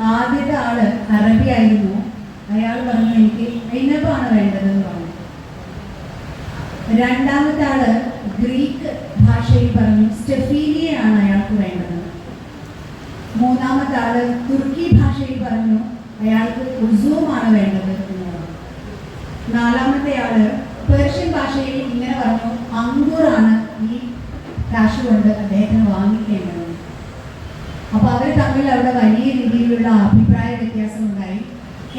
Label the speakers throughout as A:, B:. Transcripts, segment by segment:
A: ആദ്യത്തെ ആൾ അറബി ആയിരുന്നു. അയാൾ പറഞ്ഞു എനിക്ക് ഐനബാണ് വേണ്ടതെന്ന് പറഞ്ഞു. രണ്ടാമത്തെ ആൾ ഗ്രീക്ക് ഭാഷയിൽ പറഞ്ഞു സ്റ്റെഫീലിയാണ് അയാൾക്ക് വേണ്ടത്. മൂന്നാമത്തെ ആൾ തുർക്കി ഭാഷയിൽ പറഞ്ഞു അയാൾക്ക് ഉസൂമാണ് വേണ്ടത് നാലാമത്തെ ആൾ പേർഷ്യൻ ഭാഷയിൽ ഇങ്ങനെ പറഞ്ഞു അങ്കൂറാണ് ഈ കാശ് കൊണ്ട് അദ്ദേഹത്തിന് വാങ്ങിക്കേണ്ടത്. അപ്പൊ അവർ തമ്മിൽ അവിടെ വലിയ രീതിയിലുള്ള അഭിപ്രായ വ്യത്യാസം ഉണ്ടായി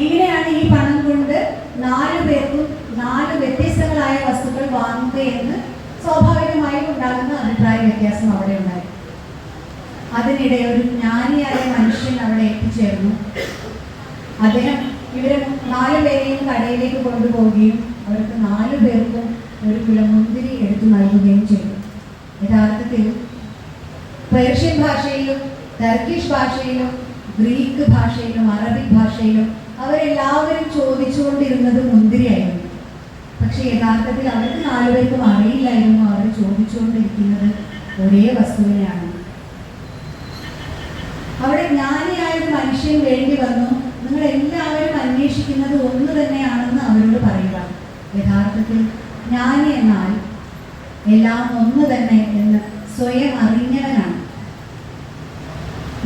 A: എങ്ങനെയാണ് ഈ പണം കൊണ്ട് നാല് പേർക്കും നാല് വ്യത്യസ്തങ്ങളായ വസ്തുക്കൾ വാങ്ങുക എന്ന് സ്വാഭാവികമായും ഉണ്ടാകുന്ന അഭിപ്രായ വ്യത്യാസം അവിടെ ഉണ്ടായി. അതിനിടെ ഒരു ജ്ഞാനിയായ മനുഷ്യൻ അവിടെ എത്തിച്ചേർന്നു. അദ്ദേഹം ഇവരെ നാല് പേരെയും കടയിലേക്ക് കൊണ്ടുപോവുകയും അവർക്ക് നാല് പേർക്കും ഒരു കുലമുന്തിരി എടുത്തു നൽകുകയും ചെയ്തു. യഥാർത്ഥത്തിൽ പേർഷ്യൻ ഭാഷയിലും ടർക്കിഷ് ഭാഷയിലും ഗ്രീക്ക് ഭാഷയിലും അറബിക് ഭാഷയിലും അവരെല്ലാവരും ചോദിച്ചുകൊണ്ടിരുന്നത് മുന്തിരിയായിരുന്നു. പക്ഷെ യഥാർത്ഥത്തിൽ അവർക്ക് നാലുപേർക്കും അറിയില്ലായിരുന്നു അവർ ചോദിച്ചുകൊണ്ടിരിക്കുന്നത് ഒരേ വസ്തുവിനെയാണ്. അവിടെ ജ്ഞാനിയായ ഒരു മനുഷ്യൻ വേണ്ടി വന്നു. നിങ്ങൾ എല്ലാവരും അന്വേഷിക്കുന്നത് ഒന്ന് തന്നെയാണെന്ന് അവരോട് പറയുക. യഥാർത്ഥത്തിൽ ജ്ഞാനി എന്നാൽ എല്ലാം ഒന്ന് തന്നെ എന്ന് സ്വയം അറിഞ്ഞവനാണ്.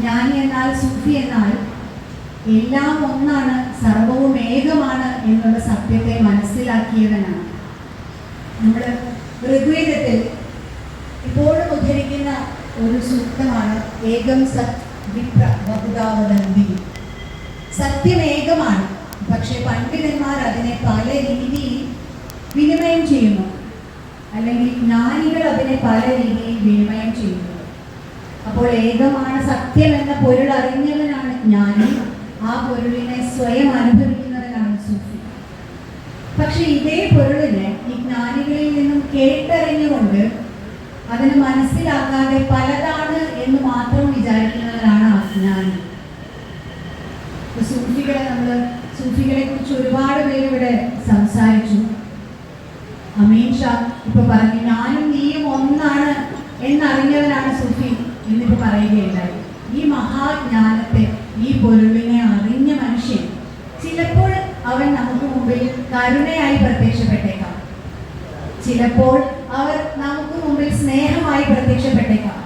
A: ജ്ഞാനി എന്നാൽ സൂഫി എന്നാൽ എല്ലാം ഒന്നാണ് സർവവും ഏകമാണ് എന്നുള്ള സത്യത്തെ മനസ്സിലാക്കിയവനാണ്. നമ്മൾ ഋഗ്വേദത്തിൽ ഇപ്പോഴും ഉദ്ധരിക്കുന്ന ഒരു സൂക്തമാണ് ഏകം സത് വിപ്ര ബഹുദാവദന്തി സത്യം ഏകമാണ് പക്ഷെ പണ്ഡിതന്മാർ അതിനെ പല രീതിയിൽ വിനിമയം ചെയ്യുന്നു. അല്ലെങ്കിൽ ജ്ഞാനികൾ അതിനെ പല രീതിയിൽ വിനിമയം ചെയ്യുന്നു. അപ്പോൾ ഏകമാണ് സത്യം എന്ന പൊരുൾ അറിഞ്ഞവനാണ് ജ്ഞാനി ആ പൊരുളിനെ സ്വയം അനുഭവിക്കുന്നവനാണ് സൂഫി പക്ഷെ ഇതേ പൊരുളിനെ ഈ ജ്ഞാനികളിൽ നിന്നും കേട്ടറിഞ്ഞുകൊണ്ട് അതിന് മനസ്സിലാക്കാതെ പലതാണ് എന്ന് മാത്രം വിചാരിക്കുന്നവരാണ് അജ്ഞാനി സൂഫികളെ നമ്മൾ സൂഫികളെ കുറിച്ച് ഒരുപാട് പേര് ഇവിടെ സംസാരിച്ചു. അമീൻ ഷാ ഇപ്പൊ പറഞ്ഞു ഞാനും നീയും ഒന്നാണ് എന്നറിഞ്ഞവനാണ് സൂഫി. എന്നിപ്പോ പറയുകയുണ്ടായി. ഈ മഹാജ്ഞാനത്തെ ഈ പൊരുളിനെ അറിഞ്ഞ മനുഷ്യൻ ചിലപ്പോൾ അവൻ നമുക്ക് മുമ്പിൽ കരുണയായി പ്രത്യക്ഷപ്പെട്ടേക്കാം. ചിലപ്പോൾ അവർ നമുക്ക് മുമ്പിൽ സ്നേഹമായി പ്രത്യക്ഷപ്പെട്ടേക്കാം.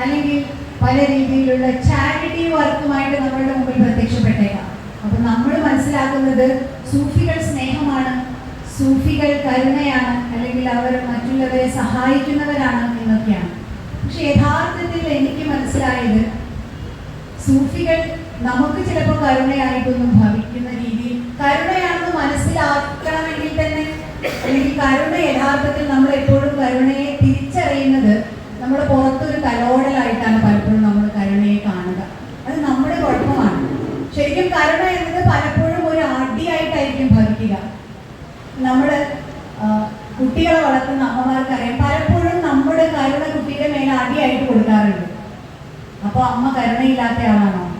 A: അല്ലെങ്കിൽ പല രീതിയിലുള്ള ചാരിറ്റി വർക്കുമായിട്ട് നമ്മളുടെ മുമ്പിൽ പ്രത്യക്ഷപ്പെട്ടേക്കാം. അപ്പൊ നമ്മൾ മനസ്സിലാക്കുന്നത് സൂഫികൾ സ്നേഹമാണ് സൂഫികൾ കരുണയാണ് അല്ലെങ്കിൽ അവർ മറ്റുള്ളവരെ സഹായിക്കുന്നവരാണ് എന്നൊക്കെയാണ്. പക്ഷെ യഥാർത്ഥത്തിൽ എനിക്ക് മനസ്സിലായത് സൂഫികൾ നമുക്ക് ചിലപ്പോൾ കരുണയായിട്ടൊന്നും ഭവിക്കുന്ന രീതിയിൽ കരുണയാണെന്ന് മനസ്സിലാക്കണമെങ്കിൽ തന്നെ അല്ലെങ്കിൽ കരുണ യഥാർത്ഥത്തിൽ നമ്മൾ എപ്പോഴും കരുണയെ തിരിച്ചറിയുന്നത് നമ്മുടെ പുറത്തൊരു തലോടലായിട്ടാണ് പലപ്പോഴും നമ്മൾ കരുണയെ കാണുക. അത് നമ്മുടെ കുഴപ്പമാണ്. ശരിക്കും കരുണ എന്നത് പലപ്പോഴും ഒരു അടിയായിട്ടായിരിക്കും ഭവിക്കുക. നമ്മൾ കുട്ടികളെ വളർത്തുന്ന അമ്മമാർക്കറിയാം. പലപ്പോഴും കുട്ടിയുടെ ആദ്യമായിട്ട് കൊടുക്കാറുണ്ട്. അപ്പോൾ അമ്മ കരുണയില്ലാത്ത ആളാണോ?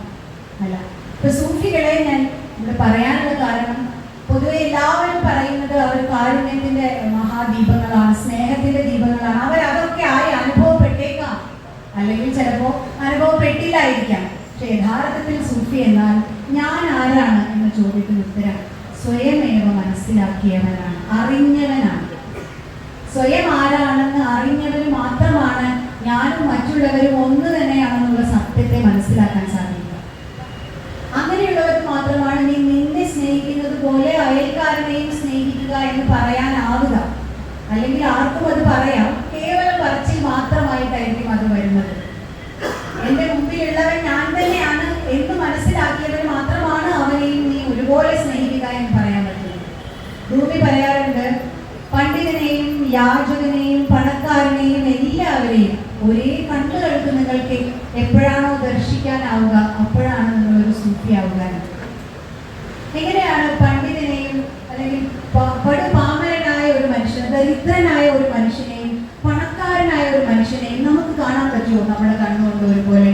A: അല്ല. ഇപ്പൊ സൂഫികളെ ഞാൻ ഇവിടെ പറയാനുള്ള കാരണം പൊതുവെ എല്ലാവരും പറയുന്നത് അവർ കാരുണ്യത്തിന്റെ മഹാദീപങ്ങളാണ് സ്നേഹത്തിന്റെ ദീപങ്ങളാണ്. അവർ അതൊക്കെ ആയി അനുഭവപ്പെട്ടേക്കാം. അല്ലെങ്കിൽ ചിലപ്പോ അനുഭവപ്പെട്ടില്ലായിരിക്കാം. പക്ഷെ യഥാർത്ഥത്തിൽ സൂഫി എന്നാൽ ഞാൻ ആരാണ് എന്ന ചോദ്യത്തിന് ഉത്തരം സ്വയമേവ മനസ്സിലാക്കിയവനാണ് അറിഞ്ഞവനാണ്. സ്വയം ആരാണെന്ന് അറിഞ്ഞവന് മാത്രമാണ് ഞാനും മറ്റുള്ളവരും ഒന്ന് തന്നെയാണെന്നുള്ള സത്യത്തെ മനസ്സിലാക്കാൻ സാധിക്കുക. അങ്ങനെയുള്ളവർക്ക് മാത്രമാണ് നീ നിന്നെ സ്നേഹിക്കുന്നത് പോലെ അയൽക്കാരനെയും സ്നേഹിക്കുക എന്ന് പറയാനാവുക. അല്ലെങ്കിൽ ആർക്കും അത് പറയാം. കേവലം പറച്ചിൽ മാത്രമായിട്ടായിരിക്കും അത് വരുന്നത്. എന്റെ മുമ്പിലുള്ളവൻ ഞാൻ തന്നെയാണ് എന്ന് മനസ്സിലാക്കിയവർ മാത്രമാണ് അവനെയും നീ ഒരുപോലെ സ്നേഹിക്കുക എന്ന് പറയാൻ പറ്റുന്നത് ഭൂമി പറയാറുണ്ട് പണ്ഡിതനെയും യാചകനെയും പണക്കാരനെയും എല്ലാവരെയും ഒരേ കണ്ണുകൾക്ക് നിങ്ങൾക്ക് എപ്പോഴാണോ ദർശിക്കാനാവുക അപ്പോഴാണ് നിങ്ങൾ ഒരു സൂഫിയാവുക എങ്ങനെയാണ് പണ്ഡിതനെയും അല്ലെങ്കിൽ പടുപാമരനായ ഒരു മനുഷ്യൻ ദരിദ്രനായ ഒരു മനുഷ്യനെയും പണക്കാരനായ ഒരു മനുഷ്യനെയും നമുക്ക് കാണാൻ പറ്റുമോ? നമ്മുടെ കണ്ണുകൊണ്ട് ഒരുപോലെ.